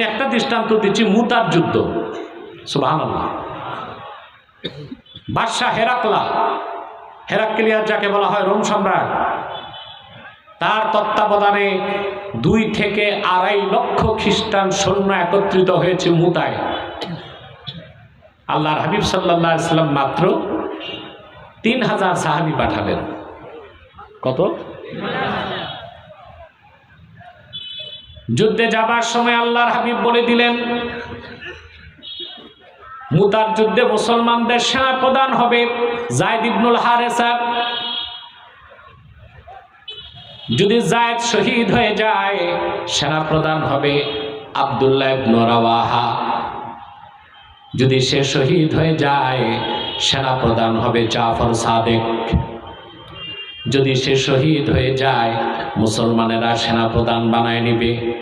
আমি একটা দৃষ্টান্ত দিচ্ছি, মুতার যুদ্ধ। সুবাহ বাদশাহ হেরাকলা হেরাক্কেলিয়ার যাকে বলা হয় রোম সম্রাট, তার তত্ত্বাবধানে দুই থেকে আড়াই লক্ষ খ্রিস্টান সৈন্য একত্রিত হয়েছে মুতায়। আল্লাহর হাবিব সাল্লাহ ইসলাম মাত্র তিন হাজার সাহাবি পাঠালেন। কত? যুদ্ধে যাবার সময় আল্লাহর হাবিব বলে দিলেন, মুতার যুদ্ধে মুসলমানদের সেনা প্রদান হবে জায়দ ইবনুল হারেসা। যদি জায়দ শহীদ হয়ে যায়, সেনা প্রদান হবে আবদুল্লাহ ইবনু রাওয়াহা। যদি সে শহীদ হয়ে যায়, সেনা প্রদান হবে জাফর সাদেক। যদি সে শহীদ হয়ে যায়, মুসলমানেরা সেনা প্রধান বানায় নিবে।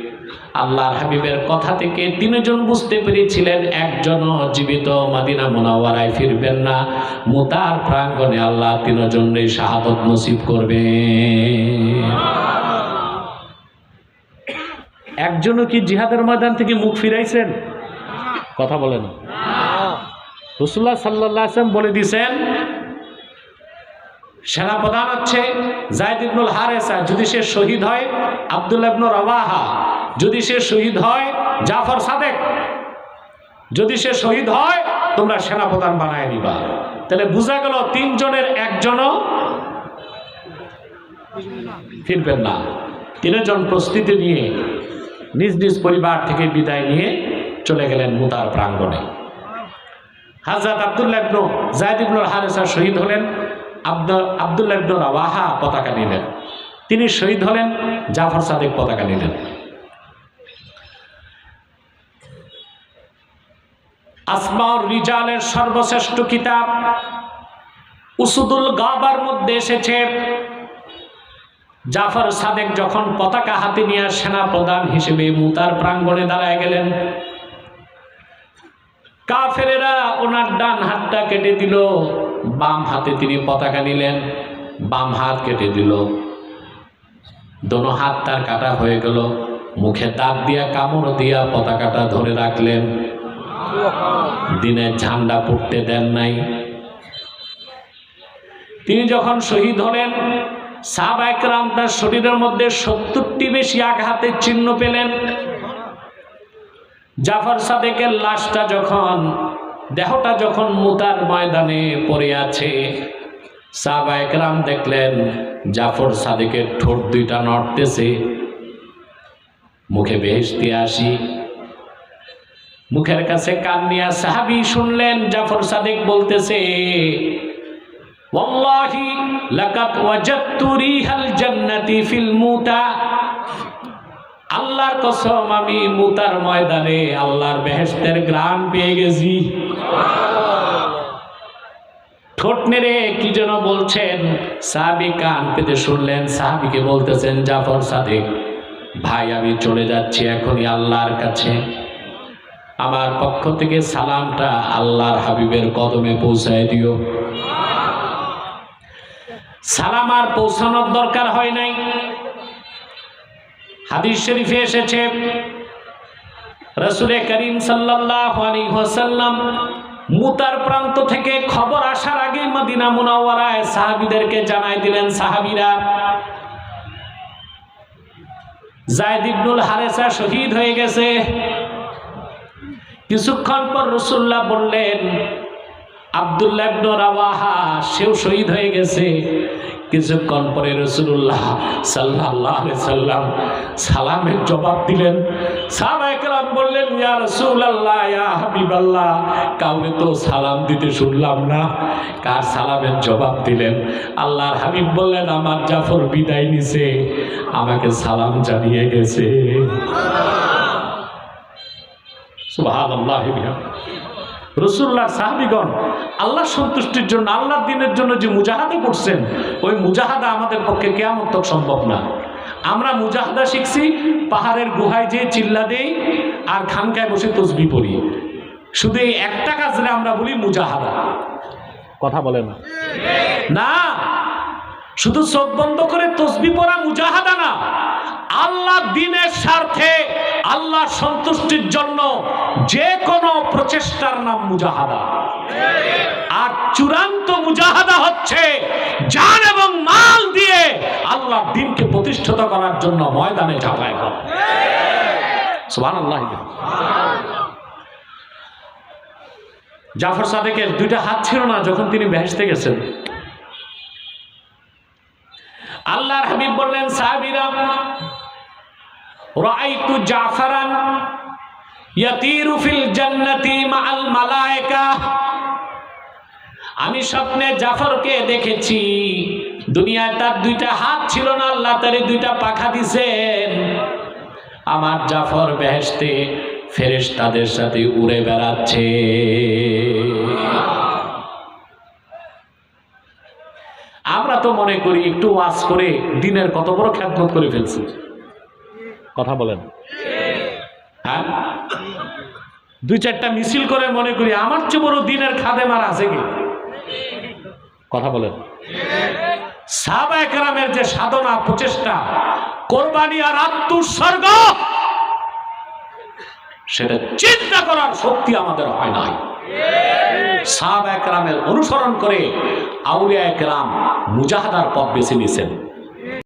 আল্লাহর হাবিবের কথা থেকে তিনজন বুঝতে পেরেছিলেন, একজনও জীবিত মাদিনা মোনাওয়ারায় ফিরবেন না। মুতার প্রাঙ্গণে আল্লাহ তিনজনরে শাহাদত নসিব করবে। একজনও কি জিহাদের ময়দান থেকে মুখ ফিরাইছেন? কথা বলেন রসুল্লাহ সাল্লাহ বলে দিছেন সেনাপ্রধান হচ্ছে জায়দ ইবনুল হারেসা। যদি সে শহীদ হয়, আবদুল্লাহ ইবনুল রওয়াহা। যদি সে শহীদ হয়, জাফর সাদেক। যদি সে শহীদ হয়, তোমরা সেনাপ্রধান বানায় নিবা। তাহলে বোঝা গেল তিনজনের একজনও ফিরবেন না। তিনজন প্রস্তুতি নিয়ে, নিজ নিজ পরিবার থেকে বিদায় নিয়ে চলে গেলেন মুতার প্রাঙ্গণে। হাজরত আবদুল্লাহ ইবনু জায়দ ইবনুল হারেসা শহীদ হলেন। আব্দুল, আবদুল্লাহ ইবনু রাওয়াহা পতাকা নিলেন। তিনি শহীদ হলেন, জাফর সাদেক পতাকা নিলেন। আসমাউর রিজালের সর্বশ্রেষ্ঠ কিতাব উসুদুল গাবার মধ্যে এসেছে। জাফর সাদেক যখন পতাকা হাতে নিয়ে সেনা প্রধান হিসেবে মুতার প্রাঙ্গণে দাঁড়ায় গেলেন, কাফেরেরা ওনার ডান হাতটা কেটে দিল। বাম হাতে তিনি পতাকা নিলেন, বাম হাত কেটে দিল। দোনো হাত তার কাটা হয়ে গেল। মুখে দাঁত দিয়া, কামড় দিয়া পতাকাটা ধরে রাখলেন। দিনের ঝান্ডা পড়তে দেন নাই। তিনি যখন শহীদ হলেন সাব একরাম তার শরীরের মধ্যে সত্তরটি বেশি আঘাতের চিহ্ন পেলেন। জাফর সাদেকের লাশটা যখন দেহটা যখন মুতার ময়দানে পড়ে আছে, সাহবা একরাম দেখলেন, জাফর সাদেকের ঠোঁট দুইটা নড়তেছে। মুখে বেহেস্তি আসি। মুখের কাছে কান নিয়ে সাহাবি শুনলেন, জাফর সাদেক বলতেছে, ওয়াল্লাহি লাকাত ওয়াজাদতু রিহাল জান্নাতি ফিল মুতা। আল্লাহর কসম, আমি মুতার ময়দানে আল্লাহর বেহেস্তের গ্রাম পেয়ে গেছি। ঠোঁট নেড়ে কি যেন বলছেন? সাহাবি কান পেতে শুনলেন, সাহাবিকে বলতেছেন, জাফর সাদেক, ভাই, আমি চলে যাচ্ছি এখনই আল্লাহর কাছে। আমার পক্ষ থেকে সালামটা আল্লাহর হাবিবের কদমে পৌঁছায় দিও। সালাম আর পৌঁছানোর দরকার হয় নাই। হাদিস শরীফে এসেছে রসুলে করিম সাল্লাম মুতার প্রান্ত থেকে খবর আসার আগে মদিনা মুনাওয়ারায় সাহাবিদেরকে জানাই দিলেন, সাহাবিরা, জায়দ ইবনুল হারেসা শহীদ হয়ে গেছে। কিছুক্ষণ পর রসুল্লাহ বললেন, আবদুল্লাহ ইবনু রাওয়াহা, সেও শহীদ হয়ে গেছে। কিছুক্ষণ পরে রসুল্লাহ সাল্লাহ সাল্লাম সালামের জবাব দিলেন বললেন, ইয়া রসুল্লাহ ইয়া তো সালাম দিতে শুনলাম না। কার সালামের জবাব দিলেন? আল্লাহর আমার জাফর বিদায় নিছে, আমাকে সালাম জানিয়ে গেছে। রসুল্লাহ সাহাবিগণ, আল্লাহ সন্তুষ্টির জন্য, আল্লাহর দিনের জন্য যে মুজাহাদা করছেন, ওই মুজাহাদা আমাদের পক্ষে কেমন তক সম্ভব না। আমরা মুজাহাদা শিখছি পাহাড়ের গুহায় যেয়ে চিল্লা দেই আর খানকায় বসে তসবি পড়ি। শুধু এই একটা কাজে আমরা বলি মুজাহাদা। কথা বলে না। না শুধু চোখ বন্ধ করে তসবি পড়া মুজাহাদা না। আল্লাহ দিনের স্বার্থে আল্লাহ সন্তুষ্টির জন্য যে কোনো প্রচেষ্টার নাম মুজাহাদা। আর চূড়ান্ত মুজাহাদা হচ্ছে জান এবং মাল দিয়ে আল্লাহ দিনকে প্রতিষ্ঠিত করার জন্য ময়দানে ঝাঁপায় করা সুবহানাল্লাহ। জাফর সাদেকের দুইটা হাত ছিল না যখন তিনি বেহেশতে গেছেন। আল্লাহর হাবিব বললেন, সাহাবীরা, রাআইতু জাফরান ইয়াতিরু ফিল জান্নাতি মাআল মালায়েকা। আমি স্বপ্নে জাফরকে দেখেছি। দুনিয়ায় তার দুইটা হাত ছিল না, আল্লাহ তারে দুইটা পাখা দিছেন। আমার জাফর বেহেশতে ফেরেশতাদের সাথে উড়ে বেড়াচ্ছে। আমরা তো মনে করি একটু ওয়াজ করে দিনের কত বড় খ্যাতমত করে ফেলছি। কথা বলেন। হ্যাঁ? দুই চারটা মিছিল করে মনে করি, আমার চেয়ে বড় দিনের খাদেমার আছে কি? কথা বলেন। সাহাবা একরামের যে সাধনা, প্রচেষ্টা, কোরবানি আর আত্মস্বর্গ সেটা চিন্তা করার শক্তি আমাদের হয় নাই। সাব একরামের অনুসরণ করে আউলিয়া একরাম মুজাহাদার পথ বেছে নিয়েছেন।